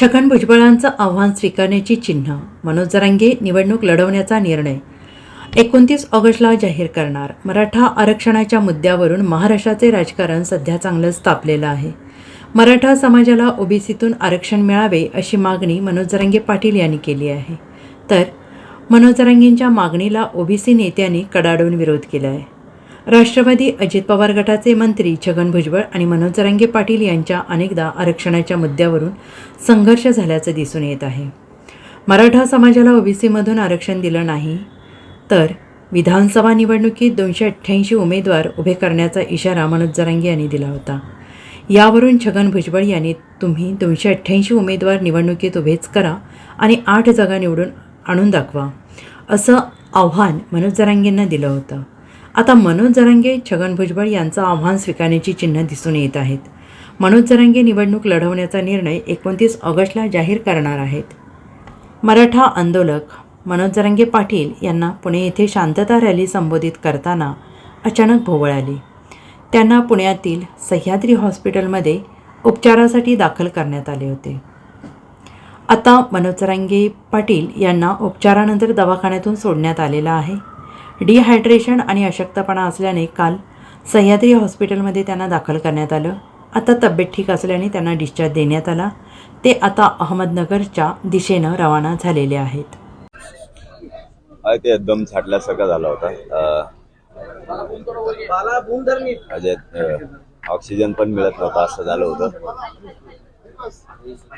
छगन भुजबळांचं आव्हान स्वीकारण्याची चिन्ह मनोज जरांगे निवडणूक लढवण्याचा निर्णय. एकोणतीस ऑगस्टला जाहीर करणार. मराठा आरक्षणाच्या मुद्द्यावरून महाराष्ट्राचे राजकारण सध्या चांगलंच तापलेलं आहे. मराठा समाजाला ओबीसीतून आरक्षण मिळावे अशी मागणी मनोज जरांगे पाटील यांनी केली आहे. तर मनोज जरांगेंच्या मागणीला ओबीसी नेत्यांनी कडाडून विरोध केला आहे राष्ट्रवादी अजित पवार गटाचे मंत्री छगन भुजबळ आणि मनोज जरांगे पाटील यांच्या अनेकदा आरक्षणाच्या मुद्द्यावरून संघर्ष झाल्याचं दिसून येत आहे. मराठा समाजाला ओबीसीमधून आरक्षण दिलं नाही तर विधानसभा निवडणुकीत दोनशे अठ्ठ्याऐंशी उमेदवार उभे करण्याचा इशारा मनोज जरांगे यांनी दिला होता. यावरून छगन भुजबळ यांनी तुम्ही दोनशे अठ्ठ्याऐंशी उमेदवार निवडणुकीत उभेच करा आणि आठ जागा निवडून आणून दाखवा असं आव्हान मनोज जरांगेंना दिलं होतं. आता मनोज जरांगे छगन भुजबळ यांचं आव्हान स्वीकारण्याची चिन्ह दिसून येत आहेत. मनोज जरांगे निवडणूक लढवण्याचा निर्णय एकोणतीस ऑगस्टला जाहीर करणार आहेत. मराठा आंदोलक मनोज जरांगे पाटील यांना पुणे येथे शांतता रॅली संबोधित करताना अचानक भोवळ आली. त्यांना पुण्यातील सह्याद्री हॉस्पिटलमध्ये उपचारासाठी दाखल करण्यात आले होते. आता मनोज जरांगे पाटील यांना उपचारानंतर दवाखान्यातून सोडण्यात आलेला आहे. डिहायड्रेशन आणि अशक्तपणा असल्याने काल सह्याद्री हॉस्पिटलमध्ये त्यांना दाखल करण्यात आलं. आता तब्येत ठीक असल्याने त्यांना डिस्चार्ज देण्यात आला. ते आता अहमदनगरच्या दिशेनं रवाना झालेले आहेत. ते एकदम छाटल्यासारखा झाला होता. म्हणजे ऑक्सिजन पण मिळत नव्हता असं झालं होतं.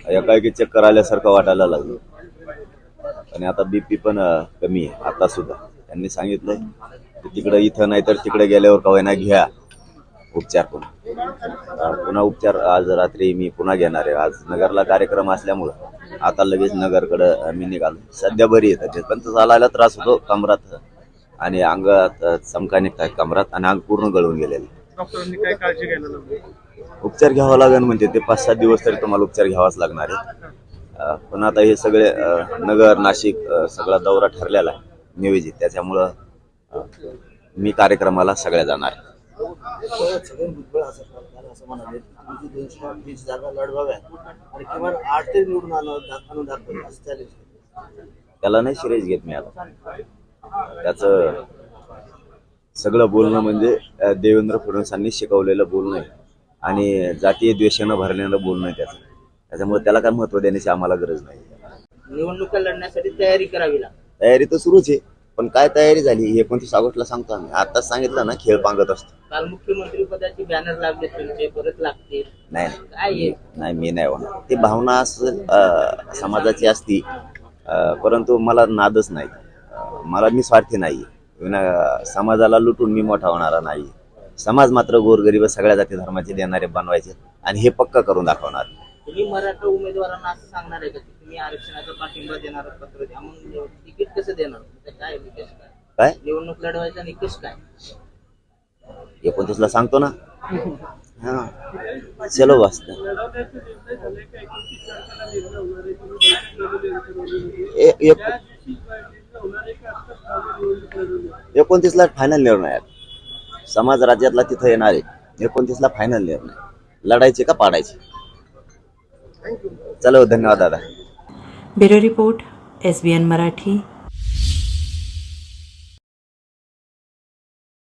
एकाएकी चक्कर आल्यासारखं वाटायला लागलं. आणि आता बीपी पण कमी आहे आता सुद्धा. त्यांनी सांगितलंय की तिकडे इथं नाही तर तिकडे गेल्यावर ना घ्या उपचार पुन्हा पुन्हा उपचार आज रात्री मी पुन्हा घेणार आहे. आज नगरला कार्यक्रम असल्यामुळं आता लगेच नगरकडं मी निघालो. सध्या बरी येतात पण चालायला त्रास होतो कमरात आणि अंगात चमका निघतात कमरात आणि अंग पूर्ण गळून गेलेले डॉक्टरांनी काय काळजी घ्यायला लागली उपचार घ्यावा लागेल म्हणजे ते. पाच सात दिवस तरी तुम्हाला उपचार घ्यावाच लागणार आहे. पण आता हे सगळे नगर नाशिक सगळा दौरा ठरलेला आहे. नियोजित. त्याच्यामुळं मी कार्यक्रमाला सगळ्या जाणार आहे. छगन भुजबळ असं सरकार असं म्हणाले दोनशे वीस जागा आणि किमान आठ निवडून आणून असं चॅलेंज त्याला नाही शिरेज घेत मी आता त्याचं सगळं बोलणं म्हणजे देवेंद्र फडणवीसांनी शिकवलेलं बोलणं आहे. आणि जातीय द्वेषानं भरलेलं बोलणं आहे त्याचं. त्याच्यामुळे त्याला काय महत्त्व देण्याची आम्हाला गरज नाही. निवडणुका लढण्यासाठी तयारी करावी लागते. तयारी तर सुरूच आहे पण काय तयारी झाली एकोणतीस ऑगस्टला सांगतो आम्ही. आताच सांगितलं ना खेळ पांगत असतो. काल मुख्यमंत्री पदाचे बॅनर लागले तुमचे परत लागतील. नाही काय आहे? नाही मी नाही होणार. ती भावना अं, समाजाची असती अं, परंतु मला नादच नाही. अं, मला मी स्वार्थी नाही. विना समाजाला लुटून मी मोठा होणारा नाही. समाज मात्र गोरगरीब सगळ्या जाती धर्माचे देणारे बनवायचे आणि हे पक्क करून दाखवणार. तुम्ही मराठा उमेदवारांना असं सांगणार आहे का की तुम्ही आरक्षणाचा पाठिंबा देणार पत्र द्या मग तिकीट कसं देणार? त्याचा काय निकष काय? काय? निवडणूक लढवायचा निकष काय? एकोणतीसला सांगतो ना. हा. चलो वाचत एकोणतीसला फायनल निर्णय आहे. समाज राज्यातला तिथं येणार आहे एकोणतीसला फायनल निर्णय. लढायचे का पाडायचे? चलो धन्यवाद दादा। Bureau report S B N Marathi.